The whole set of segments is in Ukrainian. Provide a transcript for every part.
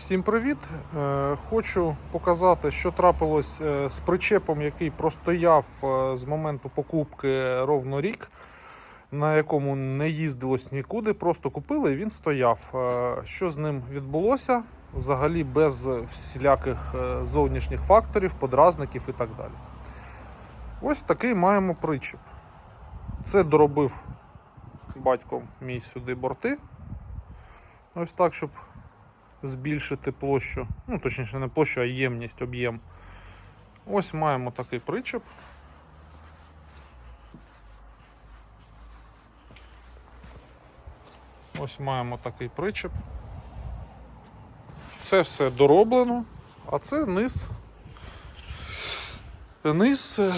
Всім привіт! Е, Хочу показати, що трапилось е, з причепом, який простояв е, з моменту покупки ровно рік, на якому не їздилось нікуди, просто купили і він стояв. Що з ним відбулося? Взагалі без всіляких зовнішніх факторів, подразників і так далі. Ось такий маємо причеп. Це доробив батько мій сюди борти. Ось так, щоб збільшити площу, ну точніше не площу, а ємність, об'єм. Ось маємо такий причеп. Ось маємо такий причеп. Це все дороблено, а це низ. Низ е,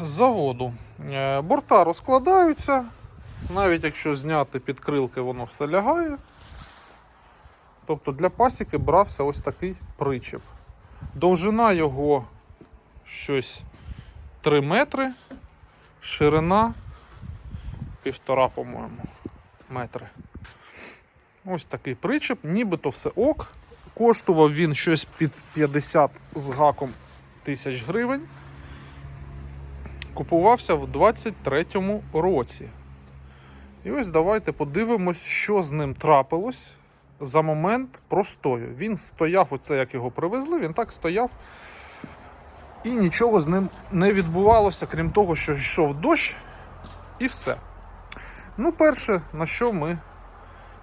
заводу. Е, Борта розкладаються, навіть якщо зняти підкрилки, воно все лягає. Тобто для пасіки брався ось такий причеп. Довжина його щось 3 метри, ширина півтора, по-моєму, метри. Ось такий причеп, нібито все ок. Коштував він щось під 50 з гаком тисяч гривень. Купувався в 23-му році. І ось давайте подивимось, що з ним трапилось за момент простою. Він стояв, оце як його привезли, він так стояв. І нічого з ним не відбувалося, крім того, що йшов дощ, і все. Ну, перше, на що ми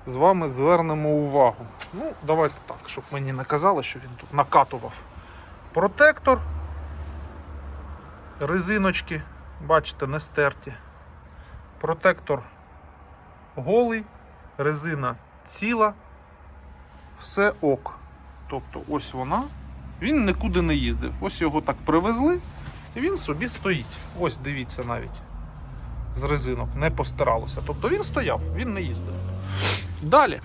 з вами звернемо увагу. Ну, давайте так, щоб мені не казали, що він тут накатував. Протектор, резиночки, бачите, не стерті. Протектор голий, резина ціла все ок. Тобто ось вона. Він нікуди не їздив. Ось його так привезли, і він собі стоїть. Ось дивіться навіть. З резинок не постиралося. Тобто він стояв, він не їздив. Далі.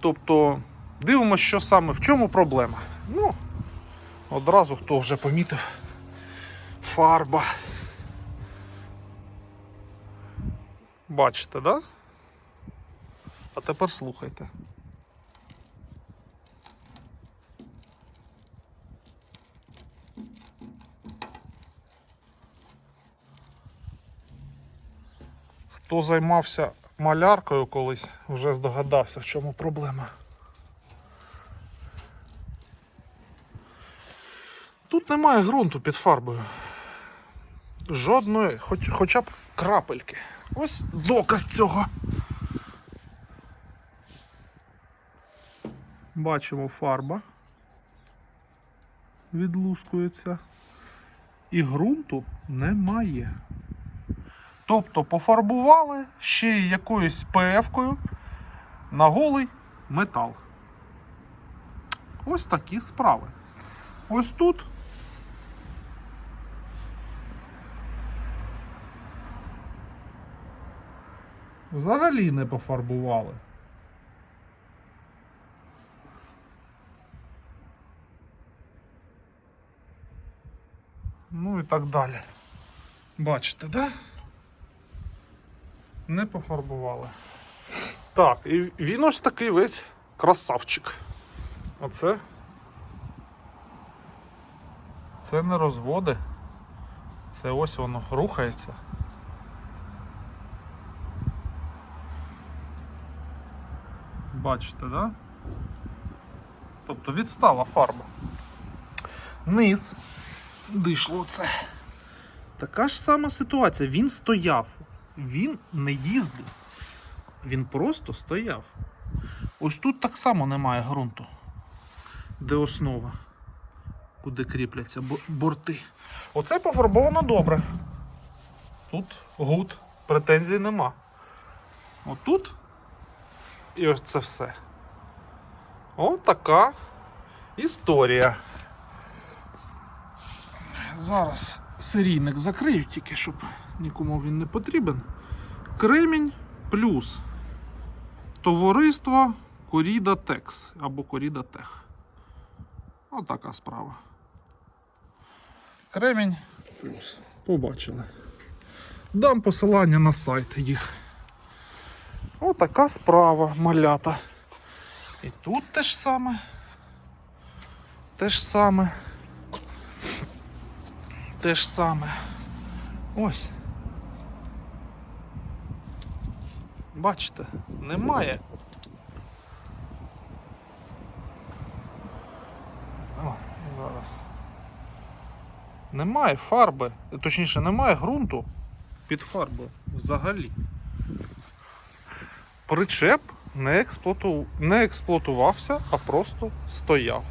Тобто, дивимося, що саме в чому проблема. Ну, одразу хто вже помітив фарба. Бачите, да? А тепер слухайте. Хто займався маляркою колись, вже здогадався, в чому проблема. Тут немає ґрунту під фарбою. Жодної, хоч, хоча б крапельки. Ось доказ цього. Бачимо фарба. Відлускується. І ґрунту немає. Тобто пофарбували ще й якоюсь ПФ-кою на голий метал. Ось такі справи. Ось тут. Взагалі не пофарбували. Ну і так далі. Бачите, да? Не пофарбували. Так, і він ось такий весь красавчик. Оце. Це не розводи. Це ось воно рухається. Бачите, да? Тобто відстала фарба. Низ. Дишло це. Така ж сама ситуація. Він стояв. Він не їздив. Він просто стояв. Ось тут так само немає ґрунту, де основа, куди кріпляться борти. Оце пофарбовано добре. Тут гуд, претензій нема. Отут і ось це все. Ось така історія. Зараз серійник закрию тільки, щоб нікому він не потрібен. Кремінь плюс товариство Коріда Текс або Коріда Тех. Отака справа. Кремінь плюс. Побачили. Дам посилання на сайт їх. Отака справа малята. І тут те ж саме. Те ж саме. Те ж саме. Ось. Бачите, немає. О, зараз. Немає фарби, точніше, немає ґрунту під фарбу взагалі. Причеп не, експлуату... не експлуатувався, а просто стояв.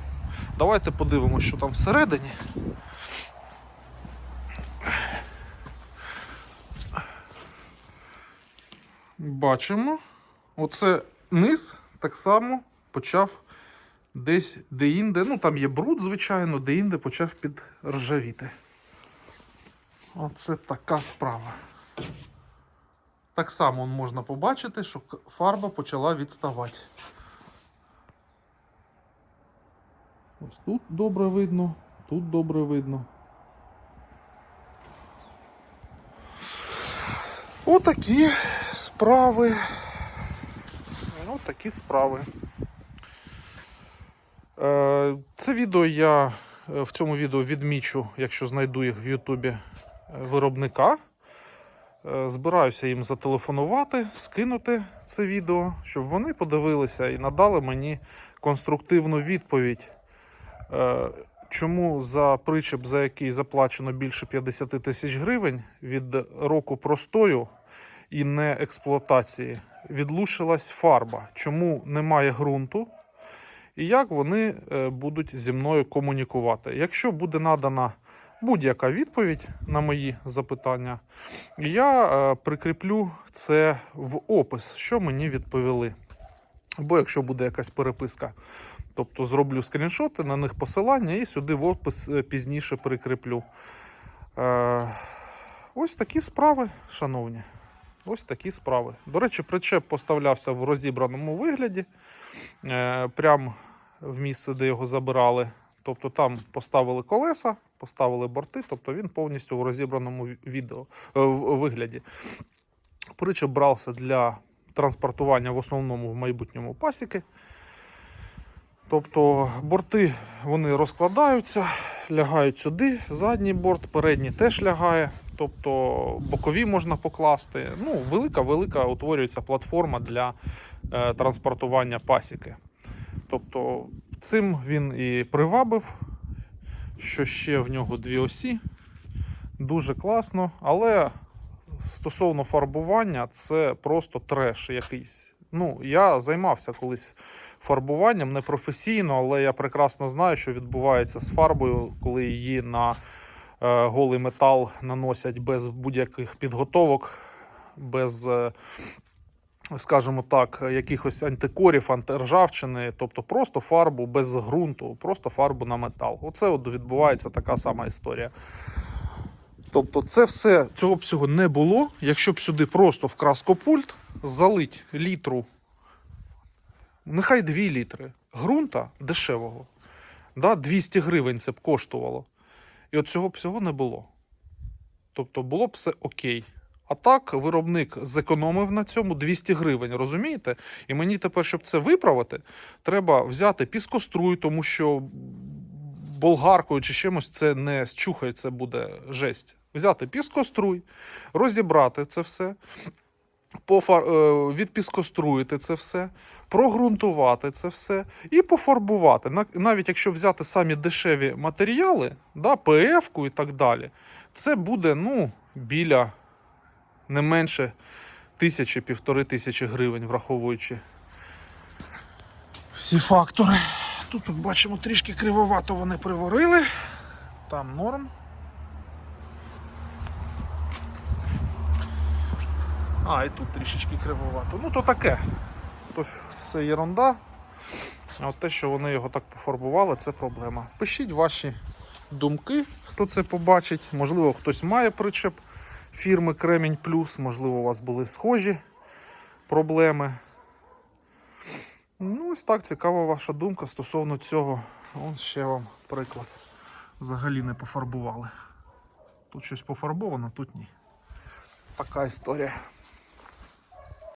Давайте подивимося, що там всередині. Бачимо. Оце низ так само почав десь де-інде. Ну там є бруд, звичайно, де-інде почав підржавіти. Оце така справа. Так само можна побачити, що фарба почала відставати. Ось тут добре видно, тут добре видно. Отакі справи. Отакі справи. Е, Це відео я е, в цьому відео відмічу, якщо знайду їх в Ютубі е, виробника. Збираюся їм зателефонувати, скинути це відео, щоб вони подивилися і надали мені конструктивну відповідь. Чому за причеп, за який заплачено більше 50 тисяч гривень від року простою і не експлуатації, відлушилась фарба? Чому немає ґрунту? І як вони е, будуть зі мною комунікувати? Якщо буде надана будь-яка відповідь на мої запитання, я е, прикріплю це в опис, що мені відповіли. Або якщо буде якась переписка, тобто зроблю скріншоти, на них посилання і сюди в опис е, пізніше прикріплю. Ось такі справи, шановні. Ось такі справи. До речі, причеп поставлявся в розібраному вигляді, е, прямо в місце, де його забирали. Тобто там поставили колеса, поставили борти, тобто він повністю в розібраному відео, е, в- вигляді. Причеп брався для транспортування в основному в майбутньому пасіки. Тобто борти вони розкладаються, лягають сюди, задній борт, передній теж лягає. Тобто бокові можна покласти. Ну, велика-велика утворюється платформа для е, транспортування пасіки. Тобто цим він і привабив, що ще в нього дві осі. Дуже класно, але стосовно фарбування, це просто треш якийсь. Ну, я займався колись фарбуванням непрофесійно, але я прекрасно знаю, що відбувається з фарбою, коли її на голий метал наносять без будь-яких підготовок, без, е, скажімо так, якихось антикорів, антиржавчини, тобто просто фарбу без ґрунту, просто фарбу на метал. Оце от відбувається така сама історія. Тобто, це все цього б всього не було, якщо б сюди просто в краскопульт залить літру, нехай 2 літри ґрунта дешевого. Да, 200 гривень це б коштувало. І от цього б всього не було. Тобто було б все окей. А так, виробник зекономив на цьому 200 гривень, розумієте? І мені тепер, щоб це виправити, треба взяти піскоструй, тому що болгаркою чи чимось це не зчухає, це буде жесть. Взяти піскоструй, розібрати це все, відпіскоструїти це все, прогрунтувати це все і пофарбувати. Навіть якщо взяти самі дешеві матеріали, да, ПФ-ку і так далі, це буде ну, біля не менше тисячі, півтори тисячі гривень, враховуючи всі фактори. Тут бачимо трішки кривовато вони приварили. Там норм. А, і тут трішечки кривовато. Ну, то таке. То все єрунда. А от те, що вони його так пофарбували, це проблема. Пишіть ваші думки, хто це побачить. Можливо, хтось має причеп фірми Кремінь Плюс, можливо, у вас були схожі проблеми. Ну, ось так цікава ваша думка стосовно цього. Ось ще вам приклад. Взагалі не пофарбували. Тут щось пофарбовано, тут ні. Така історія.